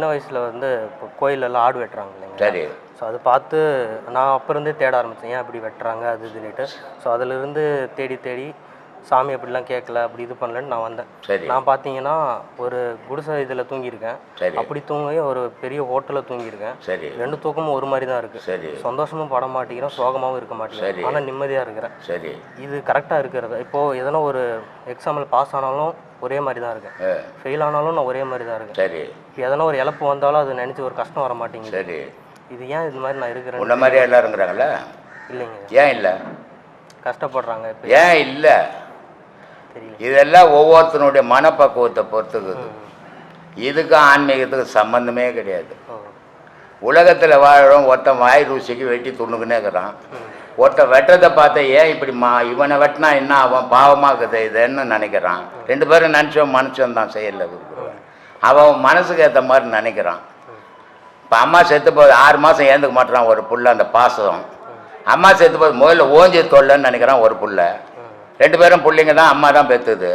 சின்ன வயசில் வந்து இப்போ கோயிலெல்லாம் ஆடு வெட்டுறாங்க இல்லைங்க சரி. ஸோ அதை பார்த்து நான் அப்போ இருந்தே தேட ஆரம்பித்தேன் ஏன் அப்படி வெட்டுறாங்க? அது இதுன்னுட்டு ஸோ அதிலிருந்து தேடி தேடி சாமி அப்படிலாம் கேட்கல. அப்படி இது பண்ணலன்னு நான் வந்தேன். சரி. நான் பார்த்தீங்கன்னா ஒரு குடிசை இதில் தூங்கியிருக்கேன். சரி. அப்படி தூங்கி ஒரு பெரிய ஹோட்டலில் தூங்கியிருக்கேன். சரி. ரெண்டு தூக்கமும் ஒரு மாதிரி தான் இருக்குது சரி. சந்தோஷமும் பட மாட்டேங்கிறேன். சோகமாகவும் இருக்க. மாட்டேங்கிறேன். ஆனால் நிம்மதியாக இருக்கிறேன். சரி. இது கரெக்டாக இருக்கிறது. இப்போது எதனா ஒரு எக்ஸாமில் பாஸ் ஆனாலும் ஒரே மாதிரி தான் இருக்கேன் ஃபெயில் ஆனாலும் நான் ஒரே மாதிரி தான் இருக்கேன். சரி. எதனா ஒரு இழப்பு வந்தாலும் அது நினச்சி ஒரு கஷ்டம் வர மாட்டேங்குது. சரி. இது ஏன் இது மாதிரி நான் இருக்கிறேன் உன்ன மாதிரியே எல்லாருங்கிறாங்களா இல்லைங்க. ஏன் இல்லை? கஷ்டப்படுறாங்க இப்போ. ஏன் இல்லை? தெரியல. இதெல்லாம் ஒவ்வொருத்தனுடைய மனப்பக்குவத்தை பொறுத்துக்குது. இதுக்கும் ஆன்மீகத்துக்கு சம்பந்தமே கிடையாது. உலகத்தில் வாழுறோம் ஒருத்தன் வாய் ருசிக்கு வெட்டி துண்ணுக்குன்னே இருக்கிறான். ஒருத்தன் வெட்டுறதை பார்த்த ஏன் இப்படி மா இவனை வெட்டினா என்ன அவன் பாவமாக்குது இதுன்னு நினைக்கிறான். ரெண்டு பேரும் நினச்சவன் மனுஷன் தான் செயலில் இருக்கிறவன் அவன் மனசுக்கு ஏற்ற மாதிரி நினைக்கிறான். இப்போ அம்மா செத்து போகுது ஆறு மாதம் ஏந்துக்க மாட்டான் ஒரு புள்ள அந்த பாசம். அம்மா செத்து போகுது முதல்ல ஓஞ்சி தொல்லன்னு நினைக்கிறான் ஒரு புள்ள. ரெண்டு பேரும் பிள்ளைங்க தான் அம்மா தான் பெற்றுது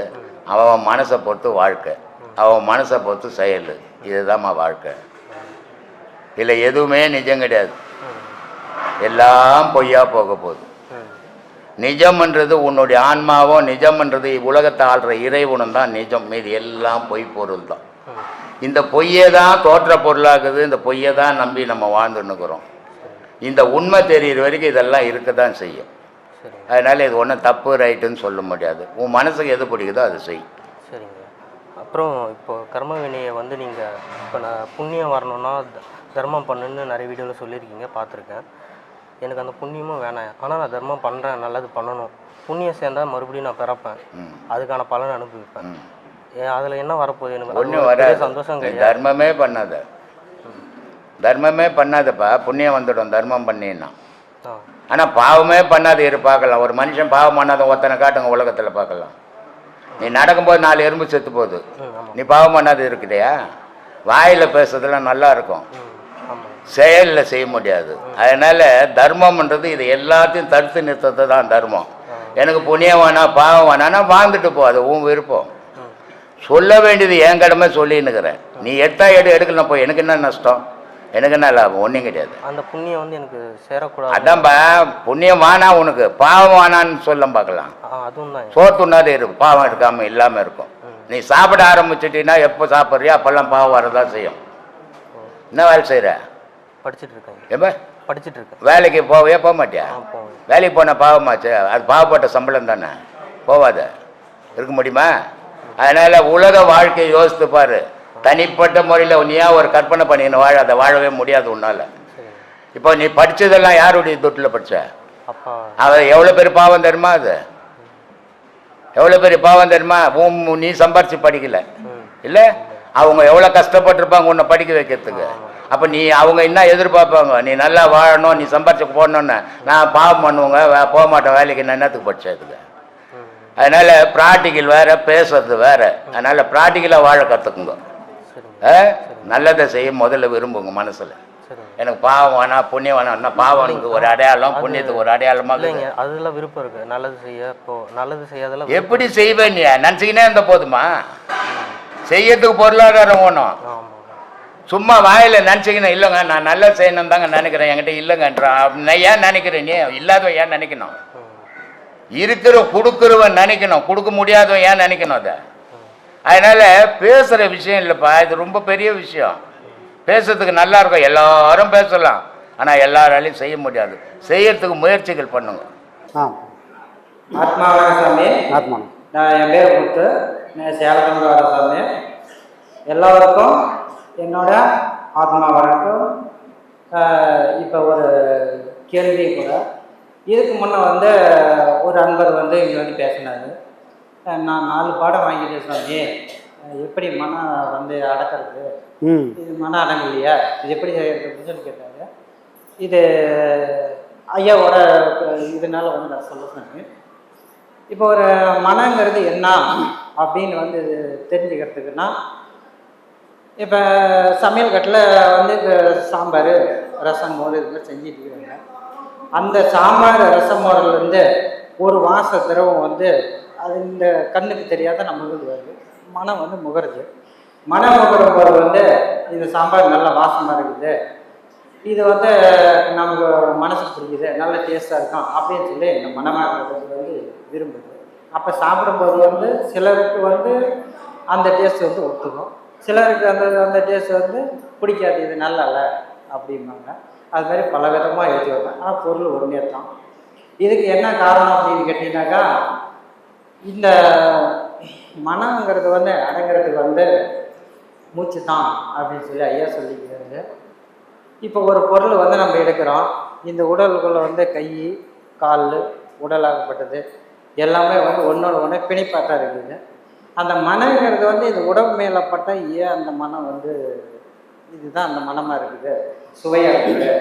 அவன் மனசை பொறுத்து வாழ்க்கை. அவன் மனசை பொறுத்து செயல். இதுதான்மா வாழ்க்கை. இல்லை எதுவுமே நிஜம் கிடையாது. எல்லாம் பொய்யா போக போகுது. நிஜம்ன்றது உன்னுடைய ஆன்மாவோ நிஜம்ன்றது உலகத்தை ஆள்ற இறைவனும் தான் நிஜம். மீதி எல்லாம் பொய் பொருள் தான். இந்த பொய்யே தான் தோற்ற பொருளாகுது இந்த பொய்யை தான் நம்பி நம்ம வாழ்ந்துன்னுக்குறோம். இந்த உண்மை தெரியிற வரைக்கும் இதெல்லாம் இருக்க தான் செய்யும் அதனால் இது ஒன்றும் தப்பு ரைட்டுன்னு சொல்ல முடியாது. உன் மனசுக்கு எது பிடிக்குதோ அது செய். சரிங்க. அப்புறம் இப்போ கர்ம வினையை வந்து நீங்கள் இப்போ நான் புண்ணியம் வரணும்னா தர்மம் பண்ணுன்னு நிறைய வீடியோவில் சொல்லியிருக்கீங்க பார்த்துருக்கேன். எனக்கு அந்த புண்ணியமும் வேணாம். ஆனால் நான் தர்மம் பண்ணுறேன் நல்லது பண்ணணும். புண்ணியம் சேர்ந்தால் மறுபடியும் நான் பிறப்பேன். அதுக்கான பலன் அனுபவிப்பேன். அதில் என்ன வரப்போகுது? எனக்கு ஒன்றும் வராது. சந்தோஷம் கிடையாது. தர்மமே பண்ணாத. தர்மமே பண்ணாதப்பா. புண்ணியம் வந்துடும் தர்மம் பண்ணினா. ஆனால் பாவமே பண்ணாத இரு பார்க்கலாம். ஒரு மனுஷன் பாவம் பண்ணாத ஒருத்தனை காட்டுங்க உலகத்தில் பார்க்கலாம். நீ நடக்கும்போது நாலு எறும்பு செத்து போகுது. நீ பாவம் பண்ணாத இருக்குதையா? வாயில் பேசுறதுலாம் நல்லா இருக்கும். செயலில் செய்ய முடியாது. அதனால தர்மம்ன்றது இது எல்லாத்தையும் தடுத்து நிறுத்தது தான் தர்மம். எனக்கு புண்ணியம் வேணாம் பாவம் வேணாம்னா வாழ்ந்துட்டு போ அது உன் விருப்பம். சொல்ல வேண்டியது என் கடமை சொல்லின்னுக்கிறேன். நீ எடுத்தா எடு எடுக்கலாம் போய் எனக்கு என்ன நஷ்டம்? எனக்கு என்ன லாபம்? ஒன்றும் கிடையாது. அந்த புண்ணியம் வந்து எனக்கு சேரக்கூடாது. அதான்பா புண்ணியம் வானா உனக்கு பாவம் வானான்னு சொல்ல பார்க்கலாம். சோத்துனாதே இருக்கும் பாவம் இருக்காமல் இல்லாமல் இருக்கும். நீ சாப்பிட ஆரம்பிச்சிட்டீங்கன்னா எப்போ சாப்பிட்றியோ அப்போல்லாம் பாவம் வரதான் செய்யும். என்ன வேலை செய்கிற படிச்சுட்டு இருக்கேன் எப்போ? படிச்சுட்டு இருக்கேன் வேலைக்கு போவே போக மாட்டியா? வேலைக்கு போன பாவமாச்சு. அது பாவப்பட்ட சம்பளம் தானே. போவாத. இருக்க முடியுமா? அதனால உலக வாழ்க்கையை யோசித்து பாரு. தனிப்பட்ட முறையில் நீயா ஒரு கற்பனை பண்ணின்னு வாழ? அதை வாழவே முடியாது உன்னால. இப்போ நீ படிச்சதெல்லாம் யாருடைய துட்டில் படிச்ச? அப்பா. அவ எவ்வளோ பெரிய பாவம் தெரியுமா அது? எவ்வளோ பெரிய பாவம் தெரியுமா? உன் நீ சம்பாரிச்சு படிக்கல. இல்லை? அவங்க எவ்வளோ கஷ்டப்பட்டிருப்பாங்க உன்னை படிக்க வைக்கிறதுக்கு. அப்போ நீ அவங்க என்ன எதிர்பார்ப்பாங்க? நீ நல்லா வாழணும் நீ சம்பாரிச்சு போடணுன்னு நான் பாவம் பண்ணுவோங்க போக மாட்டேன் வேலைக்கு நான் என்னத்துக்கு படிச்சதுக்கு அதனால ப்ராக்டிக்கல் வேற பேசுறது வேற. அதனால ப்ராக்டிக்கலாக வாழ கற்றுக்குங்க நல்லதை செய்ய முதல்ல விரும்புங்க மனசுல. எனக்கு பாவம் வேணாம் புண்ணியம் வேணாம் பாவனுக்கு ஒரு அடையாளம் புண்ணியத்துக்கு ஒரு அடையாளமாக இல்லைங்க அதெல்லாம் விருப்பம் இருக்கு. நல்லது செய்ய இப்போ நல்லது செய்யாதெல்லாம் எப்படி செய்வேன் நீ? நினச்சிக்கினே இருந்த போதுமா? செய்யறதுக்கு பொருளாதாரம் வேணும். சும்மா வாயில நினச்சிக்கணும் இல்லைங்க நான் நல்லா செய்யணும் தாங்க நினைக்கிறேன். என்கிட்ட இல்லைங்கன்றான் நான் ஏன் நினைக்கிறேன்? நீ இல்லாதவன் ஏன் நினைக்கணும்? இருக்கிற கொடுக்குறவன் நினைக்கணும். கொடுக்க முடியாதவன் ஏன் நினைக்கணும் அதை? அதனால பேசுகிற விஷயம் இல்லைப்பா. இது ரொம்ப பெரிய விஷயம். பேசுறதுக்கு நல்லா இருக்கும். எல்லாரும் பேசலாம். ஆனால் எல்லாராலையும் செய்ய முடியாது. செய்யறதுக்கு முயற்சிகள் பண்ணுங்க. ஆ ஆத்மாவான சாமி ஆத்மானம் நான் என் பேர் முத்து நான் சேலத்துலேருந்து வர சாமி. எல்லோருக்கும் என்னோட ஆத்மா வணக்கம் இப்போ ஒரு கேள்வி கூட. இதுக்கு முன்னே வந்து ஒரு அன்பர் வந்து இங்கே வந்து பேசினாரு. நான் நாலு பாடம் வாங்கிட்டேன் சாமி அஹ் எப்படி மனம் வந்து அடக்கிறது? இது மன அடங்கு இல்லையா இது எப்படி அப்படின்னு சொல்லி கேட்டாரு. இது ஐயாவோட இதனால வந்து நான் சொல்ல சொன்னேன். இப்போ ஒரு மனங்கிறது என்ன அப்படின்னு வந்து தெரிஞ்சுக்கிறதுக்குன்னா இப்போ சமையல் கட்டில் வந்து சாம்பார் ரசம் மோர் இது செஞ்சுட்டு இருக்காங்க. அந்த சாம்பார் ரசம் மோர்லேருந்து ஒரு வாச திரவம் வந்து அது இந்த கண்ணுக்கு தெரியாத நம்மளுக்கு வருது. மனம் வந்து முகருது. மனம் முகரும் போது வந்து இந்த சாம்பார் நல்ல வாசமாக இருக்குது. இது வந்து நமக்கு மனசுக்கு பிடிக்குது நல்ல டேஸ்ட்டாக இருக்கும் அப்படின்னு சொல்லி இந்த மனமாக வந்து விரும்புது. அப்போ சாப்பிடும்போது வந்து சிலருக்கு வந்து அந்த டேஸ்ட் வந்து ஒத்துக்கும். சிலருக்கு அந்த அந்த டேஸ்ட் வந்து பிடிக்காது இது நல்லா இல்லை அப்படிம்பாங்க. அது மாதிரி பல விதமாக எழுதிவாங்க ஆனால் பொருள் ஒன்றே தான். இதுக்கு என்ன காரணம் அப்படின்னு கேட்டிங்கனாக்கா இந்த மனங்கிறது வந்து அடங்கிறதுக்கு வந்து மூச்சு தான் அப்படின்னு சொல்லி ஐயா சொல்லிக்கிறாரு. இப்போ ஒரு பொருள் வந்து நம்ம எடுக்கிறோம். இந்த உடலுக்குள்ள வந்து கை கால் உடலாகப்பட்டது எல்லாமே வந்து ஒன்றோட ஒன்று பிணைப்பாட்டாக இருக்குது. அந்த மனங்கிறது வந்து இந்த உடம்பு மேலே பட்டால் ஏன் அந்த மனம் வந்து இதுதான் அந்த மனமாக இருக்குது? சுவையாக இருக்குது?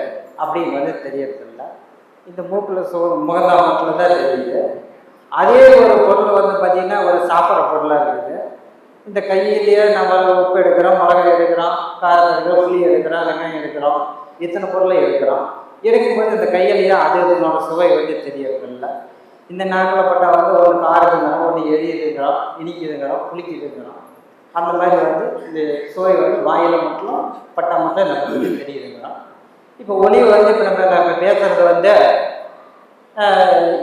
அப்படின்னு வந்து தெரியறதில்ல. இந்த மூக்கில் சு முகதாமத்தில் தான் தெரியுது. அதே ஒரு பொருள் வந்து பார்த்திங்கன்னா ஒரு சாப்பிட்ற பொருளாக இருக்குது. இந்த கையிலேயே நம்ம உப்பு எடுக்கிறோம் மிளகாய் எடுக்கிறோம் காரம் எடுக்கிறோம் புளி எடுக்கிறோம் வெங்காயம் எடுக்கிறோம் இத்தனை பொருளை எடுக்கிறோம். எடுக்கும்போது இந்த கையிலேயே அது இதனோட சுவை வந்து தெரியறதில்லை. இந்த நாக்கில் பட்டால் வந்து ஒரு காரத்துங்கிறோம் ஒன்று எரியுதுங்கிறோம் இனிக்குதுங்கிறோம் இருக்கிறோம் அந்த மாதிரி வந்து இந்த சுவை வந்து வாயில் மட்டும் பட்டா மட்டும் நமக்கு தெரியுதுங்கிறோம். இப்போ ஒளி வந்து இப்போ நம்ம நம்ம பேசுறது வந்து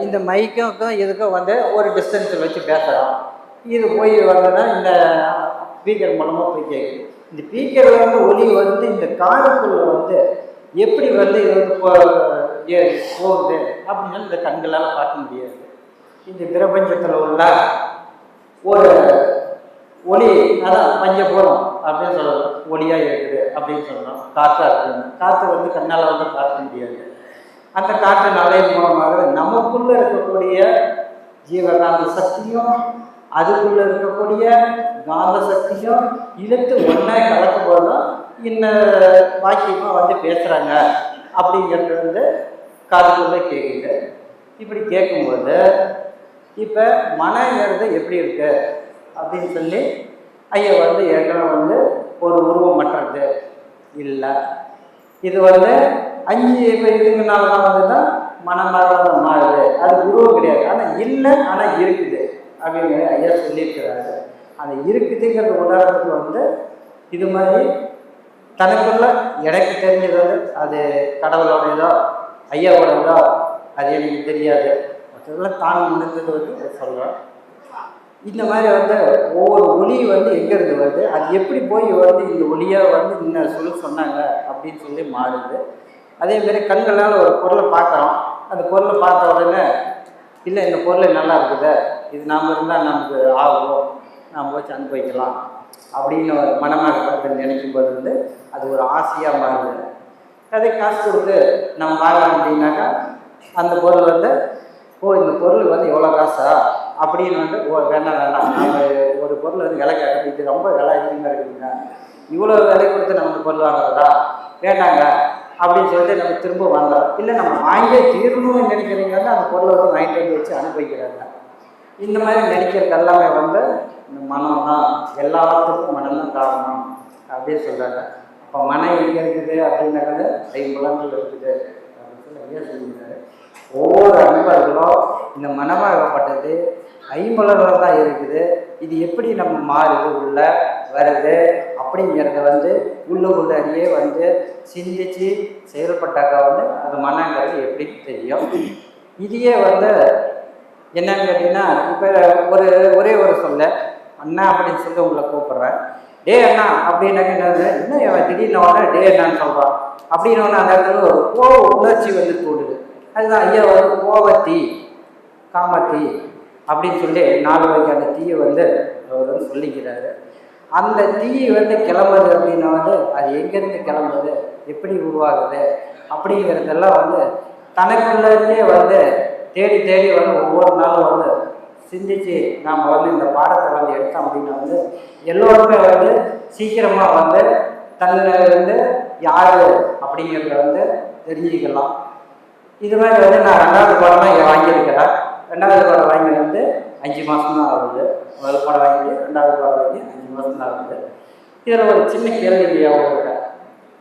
இந்த மைக்கும் இதுக்கும் வந்து ஒரு டிஸ்டன்ஸில் வச்சு பேசுகிறோம் இது போய் வந்ததுன்னா இந்த ஸ்பீக்கர் மூலமாக போய் கேட்குது இந்த ஸ்பீக்கர் வந்து ஒலி வந்து இந்த காதுக்குள்ள வந்து எப்படி வந்து இது வந்து போ- ஏ- போகுது. அப்படின்னு இந்த கண்களால் பார்க்க முடியாது. இந்த பிரபஞ்சத்தில் உள்ள ஒரு ஒளி அதான் பஞ்சபூரம் அப்படின்னு சொல்லலாம் ஒளியாக இருக்குது அப்படின்னு சொல்லலாம் காற்றா இருக்குது காற்று வந்து கண்ணால் வந்து பார்க்க முடியாது. அந்த காற்று நலையின் மூலமாக நமக்குள்ளே இருக்கக்கூடிய ஜீவகாந்த சக்தியும் அதுக்குள்ளே இருக்கக்கூடிய காந்த சக்தியும் இழுத்து ஒன்றா கலக்கும் போதும் இந்த வாக்கியமாக வந்து பேசுகிறாங்க அப்படிங்கிறது வந்து காதுக்குள்ளே கேட்குது இப்படி கேட்கும்போது இப்போ மனங்கிறது எப்படி இருக்கு? அப்படின்னு சொல்லி ஐயா வந்து ஏற்கனவே வந்து ஒரு உருவம் பண்ணுறது இல்லை. இது வந்து அஞ்சு இப்போ இதுங்கனால தான் வந்து தான் மனமாக மாறுது. அது உருவம் கிடையாது. ஆனால் இல்லை ஆனால் இருக்குது. அப்படின்னு ஐயா சொல்லியிருக்கிறாரு. அந்த இருக்குதுங்கிற உதாரணத்துக்கு வந்து இது மாதிரி தனக்குள்ள எனக்கு தெரிஞ்சது அது கடவுளோடையதோ ஐயாவோடதோ அது எனக்கு தெரியாது. மற்றதெல்லாம் தான் உணர்ந்தது வந்து சொல்கிறேன் இந்த மாதிரி வந்து ஒவ்வொரு ஒளி வந்து எங்கேருந்து வருது? அது எப்படி போய் வந்து இந்த ஒளியாக வந்து இன்னும் சொல்லி சொன்னாங்க அப்படின்னு சொல்லி மாறுது. அதேமாரி கண்களால் ஒரு பொருளை பார்க்குறோம். அந்த பொருளை பார்த்த உடனே இல்லை இந்த பொருள் நல்லா இருக்குது. இது நாம் இருந்தால் நமக்கு ஆகும். நாம் வச்சு அனுபவிக்கலாம் அப்படின்னு ஒரு மனமாக நினைக்கும் போது வந்து அது ஒரு ஆசையாக மாறுது. அதே காசு கொடுத்து நம்ம வாங்கலாம் அப்படின்னாக்கா அந்த பொருள் வந்து ஓ இந்த பொருள் வந்து எவ்வளோ காசா? அப்படின்னு வந்து ஓ வேண்டாம் வேண்டாம். நம்ம ஒரு பொருள் வந்து விலை கேட்க இது ரொம்ப விலை அதிகமாக இருக்குதுங்க. இவ்வளோ விலை கொடுத்து நம்ம இந்த பொருள் வாங்குறதா? வேண்டாங்க. அப்படின்னு சொல்லிட்டு நம்ம திரும்ப வாங்குறோம். இல்லை நம்ம வாங்கியே தீரணும்னு நினைக்கிறீங்க வந்து அந்த பொருளை வந்து வாங்கிட்டு வந்து வச்சு அனுபவிக்கிறாங்க. இந்த மாதிரி நினைக்கிறது எல்லாமே வந்து இந்த மனம் தான் எல்லாத்துக்கும் மனம் தான் காரணம் அப்படின்னு சொல்கிறாங்க இப்போ மனம் எங்கே இருக்குது அப்படின்னாக்கது ஐம்புலங்கள் இருக்குது. அப்படின்னு சொல்லி ஐயா சொல்லியிருக்காரு. ஒவ்வொரு அன்பர்களும் இந்த மனமாகப்பட்டது ஐம்புலங்கள் தான் இருக்குது. இது எப்படி நம்ம மாறுது உள்ள வருது அப்படிங்கிறத வந்து உள்ளுக்குள்ளேயே வந்து சிந்திச்சு செயல்பட்டாக்கா வந்து அது மனங்கிறது எப்படி தெரியும்? இதையே வந்து என்னன்னு கேட்டிங்கன்னா இப்போ ஒரு ஒரே ஒரு சொல்ல அண்ணா அப்படின்னு சொல்லி உங்களை கூப்பிட்றேன். டே அண்ணா அப்படின்னாக்க என்னது? என்ன இவன் திடீர்னு உடனே டே அண்ணான்னு சொல்கிறான் அப்படின்னு உடனே அந்த இடத்துல ஒரு கோவ உணர்ச்சி வந்து தூண்டுது. அதுதான் ஐயா ஒரு கோவத்தி காமத்தி அப்படின்னு சொல்லி நாலு அந்த தீயை வந்து அவர் வந்து சொல்லிக்கிறாரு. அந்த தீ வந்து கிளம்புது அப்படின்னா வந்து அது எங்கேருந்து கிளம்புது எப்படி உருவாகுது அப்படிங்கிறதெல்லாம் வந்து தனக்குள்ளேயே வந்து தேடி தேடி வந்து ஒவ்வொரு நாளும் வந்து சிந்திச்சு நாம் வந்து இந்த பாடத்தை வந்து எடுத்தோம் அப்படின்னா வந்து எல்லோருமே வந்து சீக்கிரமாக வந்து தன்னை வந்து யாரு அப்படிங்கிறத வந்து தெரிஞ்சுக்கலாம். இது மாதிரி வந்து நான் ரெண்டாவது படம் வாங்கியிருக்கிறேன். ரெண்டாவது படம் வாங்கி வந்து அஞ்சு மாதம் தான் ஆகுது. முதல் படம் வாங்கி ரெண்டாவது படம் வாங்கி அஞ்சு மாதம் தான் ஆகுது. இதில் ஒரு சின்ன கேள்வி அவங்க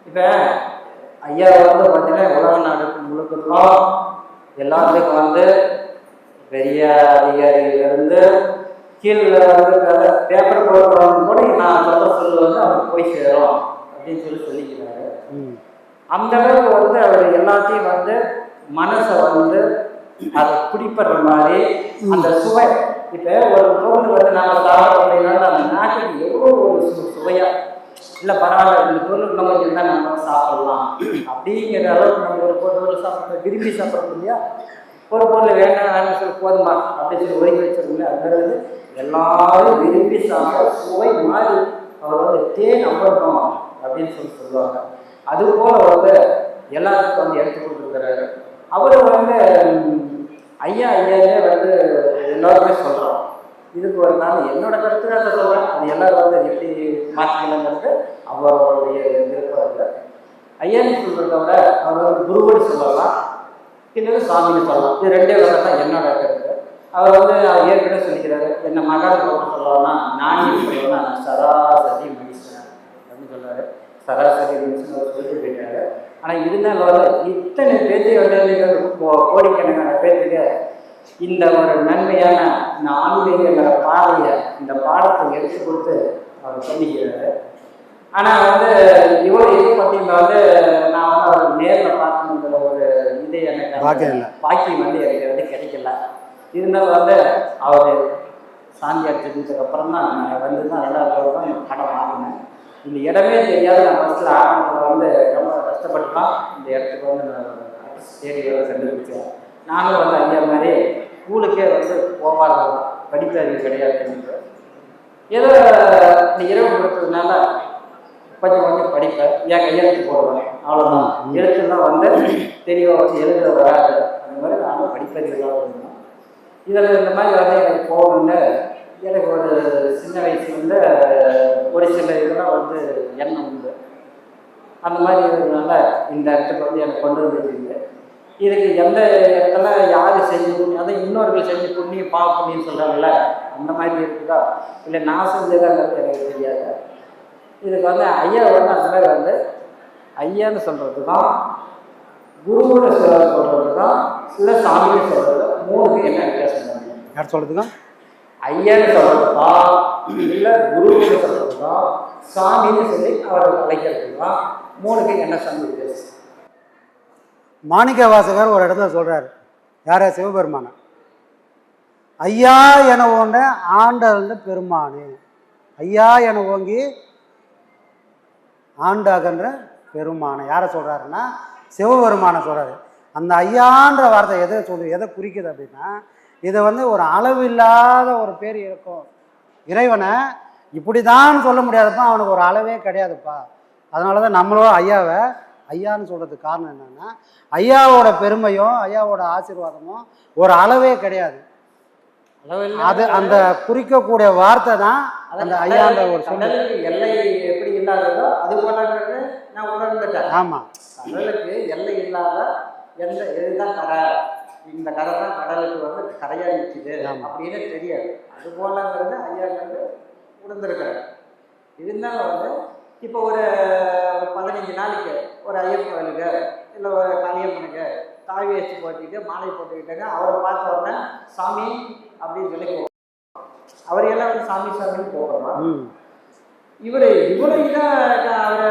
இப்போ ஐயா வந்து பார்த்தீங்கன்னா உலக நாடு முழுக்கெல்லாம் எல்லாத்துக்கும் வந்து பெரிய அதிகாரியிலிருந்து கீழே வந்து பேப்பர் போடுறவங்க கூட நான் சொல்ல சொல்ல வந்து அவருக்கு போய் சேரும் அப்படின்னு சொல்லி சொல்லிக்கிறாரு. அந்த அளவுக்கு வந்து அவர் எல்லாத்தையும் வந்து மனசை வந்து அதை பிடிப்படுற மாதிரி அந்த சுவை. இப்போ ஒரு பொருள் வந்து நம்ம சாப்பிட்றோம் அப்படின்னா அந்த நாட்டுக்கு எவ்வளோ ஒரு சு சுவையா. இல்லை பரவாயில்ல இந்த பொருள் நம்ம இருந்தால் நம்ம சாப்பிடலாம். அப்படிங்கிற அளவுக்கு நம்ம ஒரு பொருள் சாப்பிட்ற விரும்பி சாப்பிட்றோம் இல்லையா? ஒரு பொருள் வேண்டாம் வேண்டாம் சொல்லி போதுமா அப்படின்னு சொல்லி ஒதுக்கி வச்சிருக்கோம்ல அதுங்கிறது எல்லாரும் விரும்பி சாப்பிட சுவை மாதிரி அவர் வந்து தேன் அமிர்தம் அப்படின்னு சொல்லி சொல்லுவாங்க. அது போல வந்து எல்லாத்துக்கும் வந்து எடுத்து கொடுத்துருக்கிறாரு. அவர் வந்து ஐயா ஐயாவே வந்து எல்லாருமே சொல்கிறோம் இதுக்கு ஒரு நாள் என்னோட கருத்து நான் சொல்கிறேன் அது எல்லாரும் வந்து எப்படி மாற்றிக்கணுங்கிறது அவருடைய விருப்பம் இல்லை. ஐயான்னு சொல்கிறத விட அவர் வந்து குருவடி சொல்லலாம். இன்னொரு சாமின்னு சொல்லலாம். இது ரெண்டே வரை தான் என்னோட கருத்து அவர் வந்து ஏற்கனவே சொல்லிக்கிறாரு என்ன மகான் சொல்லலாம்னா நானே சொல்லலாம் நான் சராசரி மனுஷன் அப்படின்னு சொல்றாரு. சராசரி மனுஷன் அவர் சொல்லிட்டு போயிட்டாரு. ஆனால் இருந்தாலும் வந்து இத்தனை பேர்த்து வந்து கோ- கோடிக்கணக்கான பேர்த்துக்கு இந்த ஒரு நன்மையான இந்த ஆன்மீகங்கிற பாதையை இந்த பாடத்தை எடுத்து கொடுத்து அவர் சொல்லிக்கிறாரு. ஆனால் வந்து இவ்வளோ இது பார்த்தீங்கன்னா வந்து நான் வந்து அவர் நேரில் பார்க்கணுங்கிற இது எனக்கு பாக்கியம் வந்து எனக்கு வந்து கிடைக்கல. இருந்தாலும் வந்து அவர் சாந்தி அடிச்சதுக்கு அப்புறம் தான் நான் வந்து தான் ரெண்டாவது தான் இந்த கடை வாங்கினேன். இந்த இடமே தெரியாத நான் ஃபஸ்ட்டில் ஆரம்பத்தில் வந்து ரொம்ப கஷ்டப்பட்டு தான் இந்த இடத்துக்கு வந்து நான் தேடி வர கண்டுபிடிச்சேன். நானும் வந்து ஐயா மாதிரி ஸ்கூலுக்கே வந்து போகாததான் படிப்பு அறிவு கிடையாது ஏதோ இந்த இரவு கொடுத்ததுனால கொஞ்சம் கொஞ்சம் படிப்பேன். என் கையெழுத்து போடுவேன். அவ்வளோதான் எழுத்துலாம் வந்து தெளிவாக வச்சு எழுத வராது. அந்த மாதிரி நானும் படிப்பறிவுலாம் இருந்தேன் இதில் இந்த மாதிரி வந்து எனக்கு போகணுன்னு எனக்கு ஒரு சின்ன வயசுலேருந்து ஒரு சில இதெல்லாம் வந்து எண்ணம் உண்டு. அந்த மாதிரி இருந்ததுனால இந்த இடத்துக்கு வந்து எனக்கு கொண்டு வந்துருக்குது இதுக்கு எந்த இடத்துல யார் செஞ்சு புண்ணியம் அதான் இன்னொருகள் செஞ்சு புண்ணியம் பா புண்ணியம் சொல்கிறாங்கல்ல அந்த மாதிரி இருக்குதா? இல்லை நான் செஞ்சதாங்கிறது எனக்கு தெரியாது? இதுக்கு வந்து ஐயா வந்து அந்த மாதிரி வந்து ஐயான்னு சொல்கிறது தான் குருன்னு சொல்கிறது தான் இல்லை சாமின்னு சொல்கிறது மூணுக்கு என்ன வித்தியாசம் யார் சொல்கிறதுக்கா ஐயான்னு சொல்கிறது தான் இல்லை குருன்னு சொல்கிறது தான் சாமின்னு சொல்லி அவர் அழைக்கிறது தான் மூணுக்கு என்ன சந்தி வித்தியாசம்? மாணிக்க வாசகர் ஒரு இடத்துல சொல்றாரு. யார? சிவபெருமான. ஐயா என ஓண்ட ஆண்டவந்த பெருமானே. ஐயா என ஓங்கி ஆண்டாகன்ற பெருமானை. யாரை சொல்கிறாருன்னா சிவபெருமானை சொல்கிறாரு அந்த ஐயான்ற வார்த்தை எதை சொல்லு எதை குறிக்குது அப்படின்னா இது வந்து ஒரு அளவு இல்லாத ஒரு பேர் இருக்கும். இறைவனை இப்படி தான் சொல்ல முடியாதுப்பா அவனுக்கு ஒரு அளவே கிடையாதுப்பா. அதனால தான் நம்மளும் ஐயாவை ஐயான்னு சொல்கிறதுக்கு காரணம் என்னென்னா ஐயாவோட பெருமையும் ஐயாவோட ஆசீர்வாதமும் ஒரு அளவே கிடையாது. அது அந்த குறிக்கக்கூடிய வார்த்தை தான் அந்த ஐயான்ற ஒரு கடலுக்கு எல்லை எப்படி இல்லாததோ அது போலங்கிறது நான் உணர்ந்துட்டேன். ஆமா. கடலுக்கு எல்லை இல்லாத எந்த இதுதான் கரை இந்த கரை தான் கடலுக்கு வந்து கரையா நிற்குது. அப்படின்னு தெரியாது. அது போலங்கிறது ஐயா வந்து உணர்ந்திருக்கிறார். இருந்தாலும் வந்து இப்போ ஒரு பதினஞ்சு நாளைக்கு ஒரு ஐயப்பன் கோயிலுக்கு இல்லை ஒரு கலியம்மனுக்கு தாவி வச்சு போட்டுக்கிட்டு மாலை போட்டுக்கிட்டாங்க. அவரை பார்த்த உடனே சாமி அப்படின்னு சொல்லி கூப்பிடுறோம். அவர் எல்லாம் வந்து சாமி சாமின்னு போகிறோம் இவர் இவ்வளவு இதாக அவர்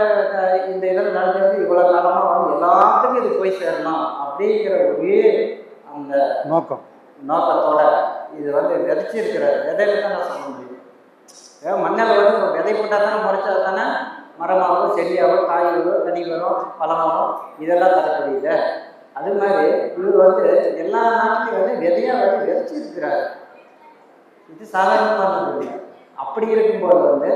இந்த இதில் நடந்தது இவ்வளோ காலமாக வந்து எல்லாத்துக்கும் இது போய் சேரணும் அப்படிங்கிற ஒரே அந்த நோக்கம். நோக்கத்தோட இது வந்து விதைச்சிருக்கிற விதையில தான் நான் சொல்ல முடியும். ஏன் மண்ணில் வந்து விதை போட்டால் தானே முறைச்சா தானே மரமாகும் செடியாகும் காய் வரும் கனி வரும் பழம் வரும் இதெல்லாம் தரக்கூடியது. அது மாதிரி இவர் வந்து எல்லா நாட்டிலையும் வந்து விதையாக வந்து விதைச்சிருக்கிறாரு. இது சாதாரணமானது இல்லை அப்படி இருக்கும்போது வந்து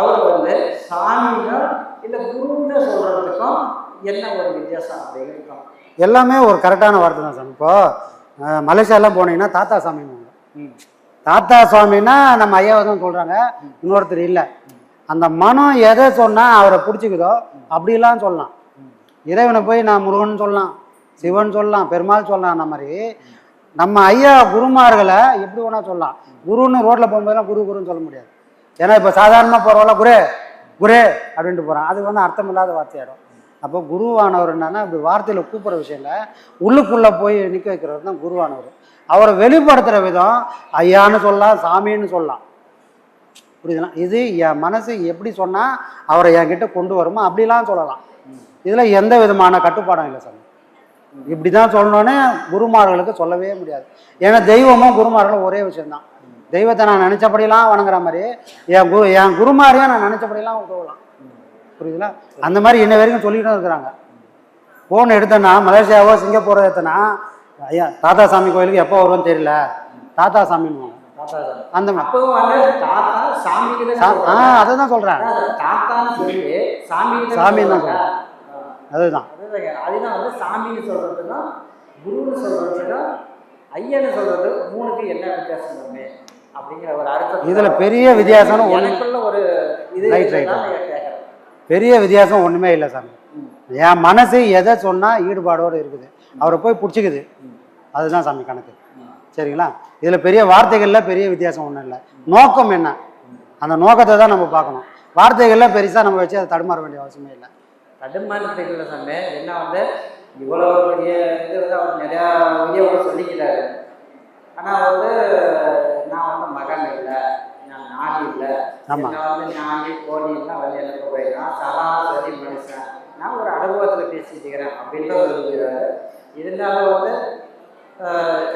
அவர் வந்து சாமினா இல்லை குருன்னு சொல்கிறதுக்கும் என்ன ஒரு வித்தியாசம் அப்படிங்கிறதுக்கும் எல்லாமே ஒரு கரெக்டான வார்த்தை தான் சாமி. இப்போ மலேசியாலாம் போனீங்கன்னா தாத்தா சாமி தாத்தா சுவாமின்னா நம்ம ஐயாவை தான் சொல்கிறாங்க இன்னொருத்தர் இல்லை. அந்த மனம் எதை சொன்னால் அவரை பிடிச்சிக்குதோ அப்படிலாம் சொல்லலாம். இறைவனை போய் நான் முருகன் சொல்லலாம். சிவன் சொல்லலாம் பெருமாள் சொல்லலாம் அந்த மாதிரி. நம்ம ஐயா குருமார்களை எப்படி வேணா சொல்லலாம். குருன்னு ரோட்டில் போகும்போதெல்லாம் குரு குருன்னு சொல்ல முடியாது. ஏன்னா இப்போ சாதாரணமாக போகிறவங்கள குரு குரு அப்படின்ட்டு போகிறான் அது வந்து அர்த்தம் இல்லாத வார்த்தையாயிடும். அப்போ குருவானவர் என்னன்னா இப்படி வார்த்தையில் கூப்பிட்ற விஷயம் உள்ளுக்குள்ளே போய் நிற்க வைக்கிறவர் தான் குருவானவர். அவரை வெளிப்படுத்துகிற விதம் ஐயான்னு சொல்லலாம் சாமின்னு சொல்லலாம். புரியுதுங்களா? இது என் மனசு எப்படி சொன்னால் அவரை என்கிட்ட கொண்டு வருமோ அப்படிலாம் சொல்லலாம். இதில் எந்த விதமான கட்டுப்பாடும் இல்லை சார் இப்படி தான் சொல்லணுன்னே குருமார்களுக்கு சொல்லவே முடியாது. ஏன்னா தெய்வமும் குருமார்களும் ஒரே விஷயம்தான். தெய்வத்தை நான் நினச்சபடியெல்லாம் வணங்குற மாதிரி என் குரு என் குருமாரையும் நான் நினச்சபடியெல்லாம் உதவலாம் புரியுதுங்களா? அந்த மாதிரி இன்ன வரைக்கும் சொல்லிக்கிட்டு இருக்கிறாங்க. ஃபோன் எடுத்தேன்னா மலேசியாவோ சிங்கப்பூரோ எடுத்தேன்னா ஐயா தாத்தா சாமி கோயிலுக்கு எப்போ வருவோன்னு தெரியல. தாத்தா சாமின்னு தாத்தா சாமி. அந்த ஆ. அதை தான் சொல்கிறேன் சாமின்னு தான் சொல்றாங்க. அதுதான். அதுதான் வந்து சாமின்னு சொல்றதுன்னா குருன்னு சொல்றதுன்னா ஐயன்னு சொல்றது மூணுக்கு என்ன வித்தியாசம் தம்பி? அப்படிங்கிற ஒரு அர்த்தம் இதில் பெரிய வித்தியாசம்னு ஒன்று எனக்குள்ள ஒரு இது நான் கேட்கறேன் பெரிய வித்தியாசம் ஒன்றுமே இல்லை சாமி. என் மனசு எதை சொன்னால் ஈடுபாடோடு இருக்குது. அவரை போய் பிடிச்சிக்குது. அதுதான் சாமி கணக்கு. சரிங்களா? இதில் பெரிய வார்த்தைகளில் பெரிய வித்தியாசம் ஒன்றும் இல்லை. நோக்கம் என்ன? அந்த நோக்கத்தை தான் நம்ம பார்க்கணும். வார்த்தைகளில் பெருசாக நம்ம வச்சு அதை தடுமாற வேண்டிய அவசியமே இல்லை. தடுமாற்றத்துக்குள்ள சண்டை என்ன வந்து இவ்வளோ பெரிய இது வந்து அவர் நிறையா வீடியோவை சொல்லிக்கிறாரு ஆனால் வந்து நான் வந்து மகன் இல்லை நான் ஞானி இல்லை. நான் வந்து ஞானி கோடிலாம் வந்து எனக்கு போயிருக்கான் சராசரி மனுஷன். நான் ஒரு அனுபவத்தில் பேசிட்டு இருக்கிறேன் அப்படின்ற ஒரு சொல்லிக்கிறாரு இருந்தாலும் வந்து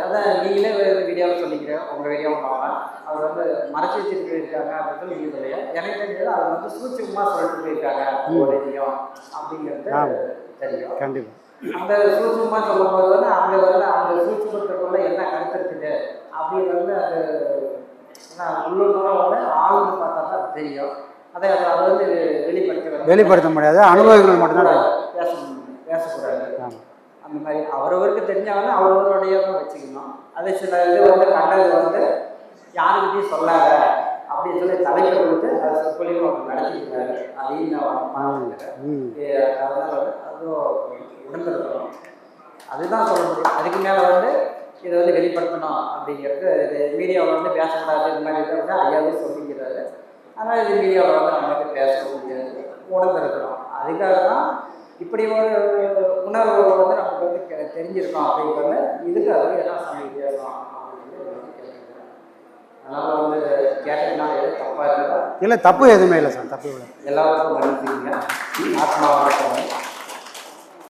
அதான் நீங்களே ஒரு வீடியோவில் சொல்லிக்கிறேன். உங்கள் வீடியோவை பார்க்கலாம் அவர் வந்து மறைச்சி வச்சுட்டு போயிருக்காங்க அப்படின்னு சொல்லி நீங்கள் சொல்லுங்க எனக்கு தெரிஞ்சது அவர் வந்து சூட்சமாக சொல்லிட்டு போயிருக்காங்க. ஒரு விஷயம் அப்படிங்கிறது. தெரியும். கண்டிப்பாக அந்த சூட்சமாக சொல்லும்போது வந்து அங்கே வந்து அந்த சூட்சமத்துக்குள்ள என்ன கருத்து இருக்குது? அப்படின்னு வந்து அது நான் உள்ளூர்ல வந்து ஆழ்ந்து பார்த்தா தான் அது தெரியும். அதை அதை அதை வந்து வெளிப்படுத்த வெளிப்படுத்த முடியாது. அனுபவங்கள் மட்டும்தான் தெரியும். பேச பேசக்கூடாது ஆமா. அந்த மாதிரி அவரவருக்கு தெரிஞ்சாலும் அவரவருடைய வச்சுக்கணும். அது சில இது வந்து கண்டது வந்து யாருக்கிட்டையும் சொல்லாத அப்படின்னு சொல்லி தலைப்பை கொடுத்து அது சொற்பொழிவு அவங்க நடத்திக்கிறாரு. அதையும் நான் ம். அதனால வந்து அதுவும் அதுதான் சொல்ல முடியும். அதுக்கு மேலே வந்து இதை வந்து வெளிப்படுத்தணும் அப்படிங்கிறது இது மீடியாவில் வந்து பேசக்கூடாது. இந்த மாதிரி இதை வந்து ஐயாவே சொல்லிக்கிறாரு. ஆனால் இது மீடியாவில் வந்து நம்ம வந்து பேச முடியாது. உணர்ந்துருக்கணும் அதுக்காக தான் இப்படி ஒரு உணர்வு வந்து நமக்கு வந்து கெ- தெரிஞ்சிருக்கோம் அப்படிங்கிறது இதுக்கு அது என்ன சாமி வித்தியாசம். அதனால வந்து கேட்டதுனால எதுவும் தப்பாக இருந்தால் இல்லை தப்பு எதுவுமே இல்லை சார். தப்பு இல்லை. எல்லாருக்கும் மன்னிச்சுங்க ஆத்மாவை